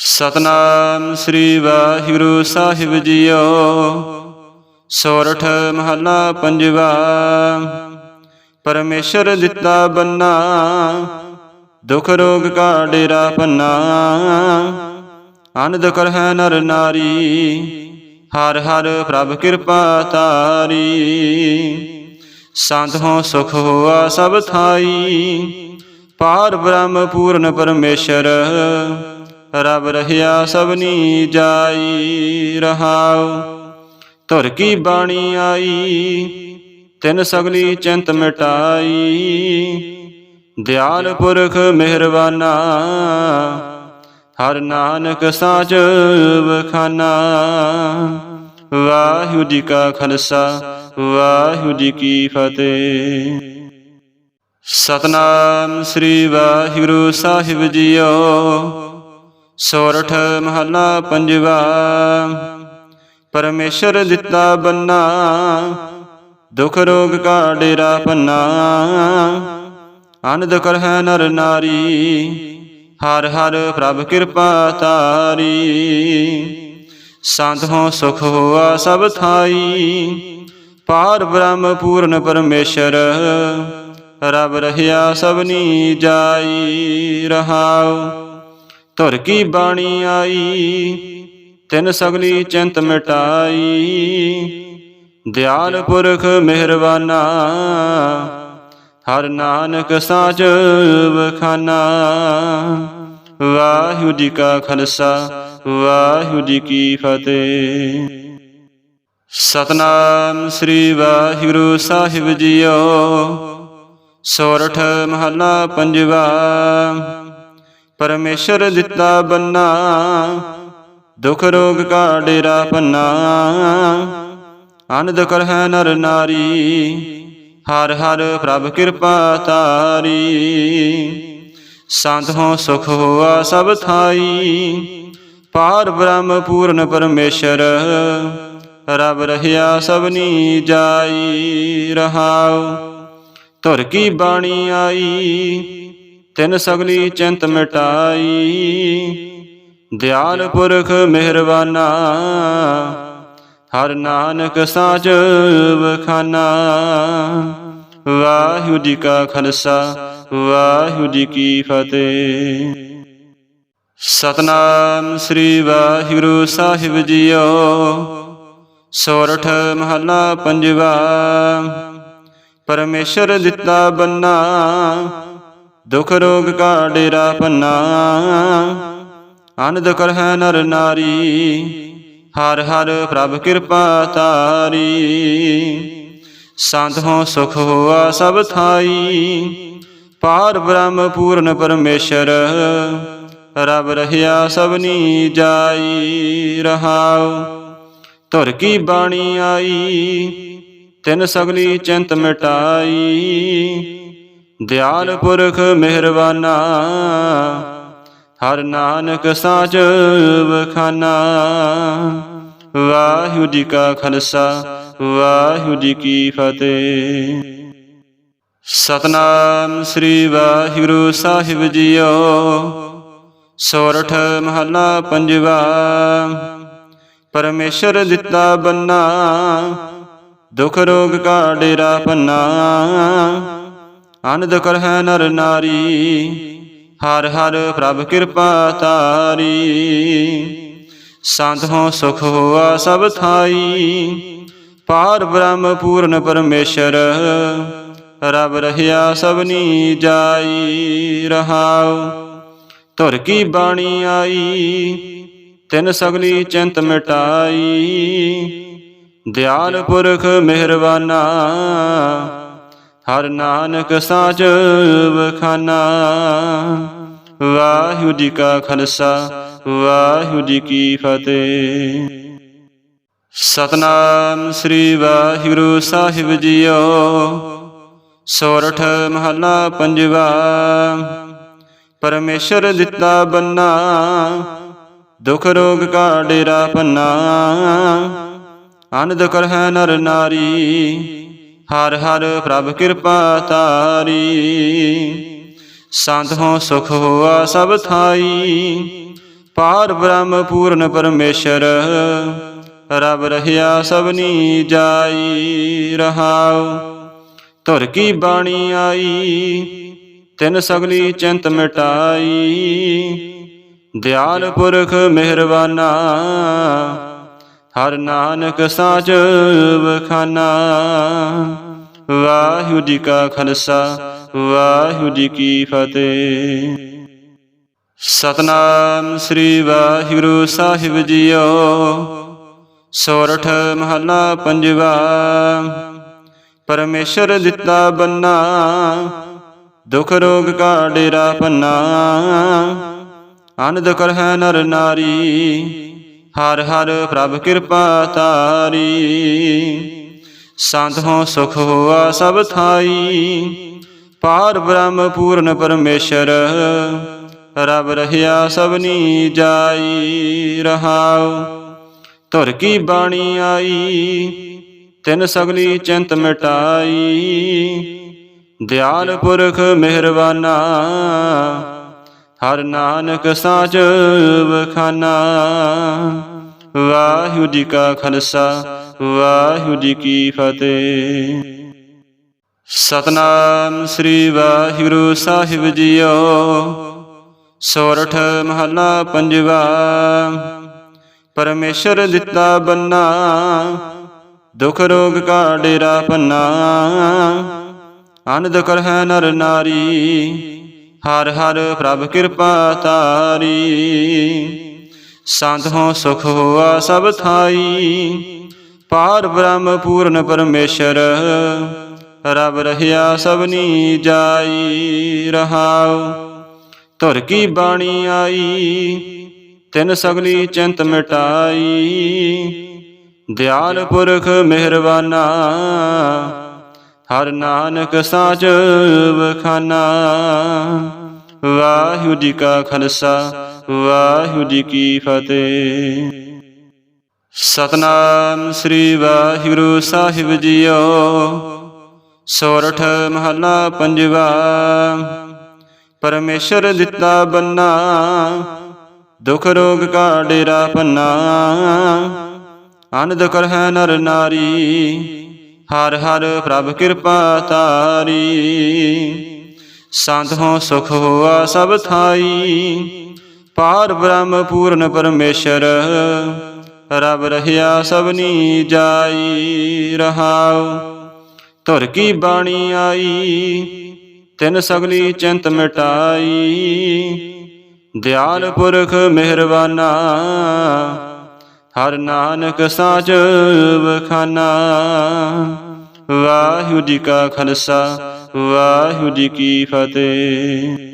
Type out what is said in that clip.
ਸਤਨਾਮ ਸ੍ਰੀ ਵਾਹਿਗੁਰੂ ਸਾਹਿਬ ਜੀਓ। ਸੋਰਠ ਮਹਲਾ ਪੰਜਵਾ, ਪਰਮੇਸ਼ਰ ਦਿੱਤਾ ਬੰਨਾ, ਦੁਖ ਰੋਗ ਕਾ ਡੇਰਾ ਪੰਨਾ। ਅਨੰਦ ਕਰ ਹੈ ਨਰ ਨਾਰੀ, ਹਰ ਹਰ ਪ੍ਰਭ ਕਿਰਪਾ ਤਾਰੀ। ਸੰਤ ਹੋ ਸੁਖ ਹੋਆ ਸਭ ਥਾਈ, ਪਾਰ ਬ੍ਰਹਮ ਪੂਰਨ ਪਰਮੇਸ਼ਰ। ਰਬ ਰਹਿਆ ਸਭਨੀ ਜਾਈ ਰਹਾਉ। ਧੁਰ ਕੀ ਬਾਣੀ ਆਈ, ਤਿਨ ਸਗਲੀ ਚਿੰਤ ਮਿਟਾਈ। ਦਿਆਲ ਪੁਰਖ ਮਿਹਰਬਾਨਾ, ਹਰ ਨਾਨਕ ਸਾਚ ਵਖਾਨਾ। ਵਾਹਿਗੁਰੂ ਜੀ ਕਾ ਖਾਲਸਾ, ਵਾਹਿਗੁਰੂ ਜੀ ਕੀ ਫਤਿਹ। ਸਤਨਾਮ ਸ੍ਰੀ ਵਾਹਿਗੁਰੂ ਸਾਹਿਬ ਜੀਓ। ਸੋਰਠ ਮਹਲਾ ਪੰਜਵਾ। ਪਰਮੇਸ਼ਰ ਦਿੱਤਾ ਬੰਨਾ, ਦੁਖ ਰੋਗ ਕਾ ਡੇਰਾ ਪੰਨਾ। ਅਨੰਦ ਕਰ ਹੈ ਨਰ ਨਾਰੀ, ਹਰ ਹਰ ਪ੍ਰਭ ਕਿਰਪਾ ਤਾਰੀ। ਸੰਤ ਹੋ ਸੁਖ ਹੋਆ ਸਭ ਥਾਈ ਪਾਰ ਬ੍ਰਹਮ ਪੂਰਨ ਪਰਮੇਸ਼ਰ। ਰਬ ਰਹਿਆ ਸਭਨੀ ਜਾਈ ਰਹਾਉ। ਧੁਰ ਕੀ ਬਾਣੀ ਆਈ ਤਿਨ ਸਗਲੀ ਚਿੰਤ ਮਿਟਾਈ। ਦਿਆਲ ਪੁਰਖ ਮਿਹਰਬਾਨਾ ਹਰ ਨਾਨਕ ਸਾਚ ਵਖਾਨਾ। ਵਾਹਿਗੁਰੂ ਜੀ ਕਾ ਖਾਲਸਾ ਵਾਹਿਗੁਰੂ ਜੀ ਕੀ ਫਤਿਹ। ਸਤਨਾਮ ਸ੍ਰੀ ਵਾਹਿਗੁਰੂ ਸਾਹਿਬ ਜੀਓ। ਸੋਰਠ ਮਹਲਾ ਪੰਜਵਾ। ਪਰਮੇਸ਼ਰ ਦਿੱਤਾ ਬੰਨਾ, ਦੁਖ ਰੋਗ ਕਾ ਡੇਰਾ ਪੰਨਾ। ਅਨੰਦ ਕਰ ਹੈ ਨਰ ਨਾਰੀ, ਹਰ ਹਰ ਪ੍ਰਭ ਕਿਰਪਾ ਤਾਰੀ। ਸੰਤ ਹੋ ਸੁਖ ਹੋਆ ਸਭ ਥਾਈ, ਪਾਰ ਬ੍ਰਹਮ ਪੂਰਨ ਪਰਮੇਸ਼ਰ, ਰਬ ਰਹਿਆ ਸਭਨੀ ਜਾਈ ਰਹਾਉ। ਧੁਰ ਕੀ ਬਾਣੀ ਆਈ ਤਿਨ ਸਗਲੀ ਚਿੰਤ ਮਿਟਾਈ। ਦਿਆਲ ਪੁਰਖ ਮਿਹਰਬਾਨਾ, ਹਰ ਨਾਨਕ ਸਾਚ ਵਖਾਨਾ। ਵਾਹਿਗੁਰੂ ਜੀ ਕਾ ਖਾਲਸਾ, ਵਾਹਿਗੁਰੂ ਜੀ ਕੀ ਫਤਿਹ। ਸਤਨਾਮ ਸ੍ਰੀ ਵਾਹਿਗੁਰੂ ਸਾਹਿਬ ਜੀਓ, ਸੋਰਠ ਮਹਲਾ ਪੰਜਵਾ। ਪਰਮੇਸ਼ਰ ਦਿੱਤਾ ਬੰਨਾ ਦੁਖ ਰੋਗ ਕਾ ਡੇਰਾ ਪੰਨਾ। ਅਨੰਦ ਕਰ ਹੈ ਨਰ ਨਾਰੀ, ਹਰ ਹਰ ਪ੍ਰਭ ਕਿਰਪਾ ਤਾਰੀ। ਸੰਤ ਹੋ ਸੁਖ ਹੋਆ ਸਭ ਥਾਈ, ਪਾਰ ਬ੍ਰਹਮ ਪੂਰਨ ਪਰਮੇਸ਼ਰ, ਰਬ ਰਹਿਆ ਸਭਨੀ ਜਾਈ ਰਹਾਉ, ਧੁਰ ਕੀ ਬਾਣੀ ਆਈ, ਤਿਨ ਸਗਲੀ ਚਿੰਤ ਮਿਟਾਈ। ਦਿਆਲ ਪੁਰਖ ਮਿਹਰਬਾਨਾ। ਹਰ ਨਾਨਕ ਸਾਚ ਵਖਾਨਾ। ਵਾਹਿਗੁਰੂ ਜੀ ਕਾ ਖਾਲਸਾ ਵਾਹਿਗੁਰੂ ਜੀ ਕੀ ਫਤਿਹ। ਸਤਨਾਮ ਸ੍ਰੀ ਵਾਹਿਗੁਰੂ ਸਾਹਿਬ ਜੀਓ। ਸੋਰਠ ਮਹਲਾ ਪੰਜਵਾ। ਪਰਮੇਸ਼ਰ ਦਿੱਤਾ ਬੰਨਾ ਦੁਖ ਰੋਗ ਕਾ ਡੇਰਾ ਪੰਨਾ। ਅਨੰਦ ਕਰ ਨਰ ਨਾਰੀ, ਹਰ ਹਰ ਪ੍ਰਭ ਕਿਰਪਾ ਤਾਰੀ। ਸੰਤ ਹੋ ਸੁਖ ਹੋਆ ਸਭ ਥਾਈ, ਪਾਰ ਬ੍ਰਹਮ ਪੂਰਨ ਪਰਮੇਸ਼ਰ ਰਬ ਰਹਿਆ ਸਭਨੀ ਜਾਈ ਰਹਾਉ, ਧੁਰ ਕੀ ਬਾਣੀ ਆਈ, ਤਿਨ ਸਗਲੀ ਚਿੰਤ ਮਿਟਾਈ। ਦਿਆਲ ਪੁਰਖ ਮਿਹਰਬਾਨਾ ਹਰ ਨਾਨਕ ਸਾਚ ਵਖਾਨਾ। ਵਾਹਿਗੁਰੂ ਜੀ ਕਾ ਖਾਲਸਾ, ਵਾਹਿਗੁਰੂ ਜੀ ਕੀ ਫਤਿਹ। ਸਤਨਾਮ ਸ੍ਰੀ ਵਾਹਿਗੁਰੂ ਸਾਹਿਬ ਜੀਓ, ਸੋਰਠ ਮਹਲਾ ਪੰਜਵਾ। ਪਰਮੇਸ਼ਰ ਦਿੱਤਾ ਬੰਨਾ, ਦੁਖ ਰੋਗ ਕਾ ਡੇਰਾ ਪੰਨਾ। ਅਨੰਦ ਕਰ ਹੈ ਨਰ ਨਾਰੀ ਹਰ ਹਰ ਪ੍ਰਭ ਕਿਰਪਾ ਤਾਰੀ। ਸੰਤ ਹੋ ਸੁਖ ਹੋਆ ਸਭ ਥਾਈ। ਪਾਰ ਬ੍ਰਹਮ ਪੂਰਨ ਪਰਮੇਸ਼ਰ ਰਬ ਰਹਿਆ ਸਭਨੀ ਜਾਈ ਰਹਾਉ, ਧੁਰ ਕੀ ਬਾਣੀ ਆਈ, ਤਿਨ ਸਗਲੀ ਚਿੰਤ ਮਿਟਾਈ। ਦਿਆਲ ਪੁਰਖ ਮਿਹਰਬਾਨਾ ਹਰ ਨਾਨਕ ਸਾਚ ਵਖਾਨਾ। ਵਾਹਿਗੁਰੂ ਜੀ ਕਾ ਖਾਲਸਾ, ਵਾਹਿਗੁਰੂ ਜੀ ਕੀ ਫਤਿਹ। ਸਤਨਾਮ ਸ੍ਰੀ ਵਾਹਿਗੁਰੂ ਸਾਹਿਬ ਜੀਓ। ਸੋਰਠ ਮਹਲਾ ਪੰਜਵਾ। ਪਰਮੇਸ਼ਰ ਦਿੱਤਾ ਬੰਨਾ, ਦੁਖ ਰੋਗ ਕਾ ਡੇਰਾ ਪੰਨਾ ਆਨੰਦ ਕਰ ਹੈ ਨਰ ਨਾਰੀ। ਹਰ ਹਰ ਪ੍ਰਭ ਕਿਰਪਾ ਤਾਰੀ। ਸੰਤ ਹੋ ਸੁਖ ਹੋਆ ਸਭ ਥਾਈ। ਪਾਰ ਬ੍ਰਹਮ ਪੂਰਨ ਪਰਮੇਸ਼ਰ ਰਬ ਰਹਿਆ ਸਭਨੀ ਜਾਈ ਰਹਾਉ, ਧੁਰ ਕੀ ਬਾਣੀ ਆਈ, ਤਿਨ ਸਗਲੀ ਚਿੰਤ ਮਿਟਾਈ। ਦਿਆਲ ਪੁਰਖ ਮਿਹਰਬਾਨਾ ਹਰ ਨਾਨਕ ਸਾਚ ਵਖਾਨਾ। ਵਾਹਿਗੁਰੂ ਜੀ ਕਾ ਖਾਲਸਾ, ਵਾਹਿਗੁਰੂ ਜੀ ਕੀ ਫਤਿਹ। ਸਤਨਾਮ ਸ੍ਰੀ ਵਾਹਿਗੁਰੂ ਸਾਹਿਬ ਜੀਓ, ਸੋਰਠ ਮਹਲਾ ਪੰਜਵਾ। ਪਰਮੇਸ਼ਰ ਦਿੱਤਾ ਬੰਨਾ, ਦੁਖ ਰੋਗ ਕਾ ਡੇਰਾ ਪੰਨਾ। ਆਨੰਦ ਕਰ ਹੈ ਨਰ ਨਾਰੀ ਹਰ ਹਰ ਪ੍ਰਭ ਕਿਰਪਾ ਤਾਰੀ। ਸੰਤ ਹੋ ਸੁਖ ਹੋਆ ਸਭ ਥਾਈ। ਪਾਰ ਬ੍ਰਹਮ ਪੂਰਨ ਪਰਮੇਸ਼ਰ ਰਬ ਰਹਿਆ ਸਭਨੀ ਜਾਈ। ਰਹਾਉ ਧੁਰ ਕੀ ਬਾਣੀ ਆਈ, ਤਿਨ ਸਗਲੀ ਚਿੰਤ ਮਿਟਾਈ। ਦਿਆਲ ਪੁਰਖ ਮਿਹਰਬਾਨਾ ਹਰ ਨਾਨਕ ਸਾਚ ਵਖਾਨਾ। ਵਾਹਿਗੁਰੂ ਜੀ ਕਾ ਖਾਲਸਾ, ਵਾਹਿਗੁਰੂ ਜੀ ਕੀ ਫਤਿਹ। ਸਤਨਾਮ ਸ੍ਰੀ ਵਾਹਿਗੁਰੂ ਸਾਹਿਬ ਜੀਓ। ਸੋਰਠ ਮਹਲਾ ਪੰਜਵਾ। ਪਰਮੇਸ਼ਰ ਦਿੱਤਾ ਬੰਨਾ, ਦੁਖ ਰੋਗ ਕਾ ਡੇਰਾ ਪੰਨਾ। ਆਨੰਦ ਕਰ ਹੈ ਨਰ ਨਾਰੀ ਦਿੱਤਾ ਬੰਨਾ ਦੁਖ ਰੋਗ ਕਾ ਡੇਰਾ ਪੰਨਾ ਆਨੰਦ ਕਰ ਹੈ ਨਰ ਨਾਰੀ। ਹਰ ਹਰ ਪ੍ਰਭ ਕਿਰਪਾ ਤਾਰੀ। ਸੰਤ ਹੋ ਸੁਖ ਹੋਆ ਸਭ ਥਾਈ। ਪਾਰ ਬ੍ਰਹਮ ਪੂਰਨ ਪਰਮੇਸ਼ਰ ਰਬ ਰਹਿਆ ਸਭਨੀ ਜਾਈ ਰਹਾਉ, ਧੁਰ ਕੀ ਬਾਣੀ ਆਈ, ਤਿਨ ਸਗਲੀ ਚਿੰਤ ਮਿਟਾਈ। ਦਿਆਲ ਪੁਰਖ ਮਿਹਰਬਾਨਾ ਹਰ ਨਾਨਕ ਸਾਚ ਵਖਾਨਾ। ਵਾਹਿਗੁਰੂ ਜੀ ਕਾ ਖਾਲਸਾ ਵਾਹਿਗੁਰੂ ਜੀ ਕੀ ਫਤਿਹ।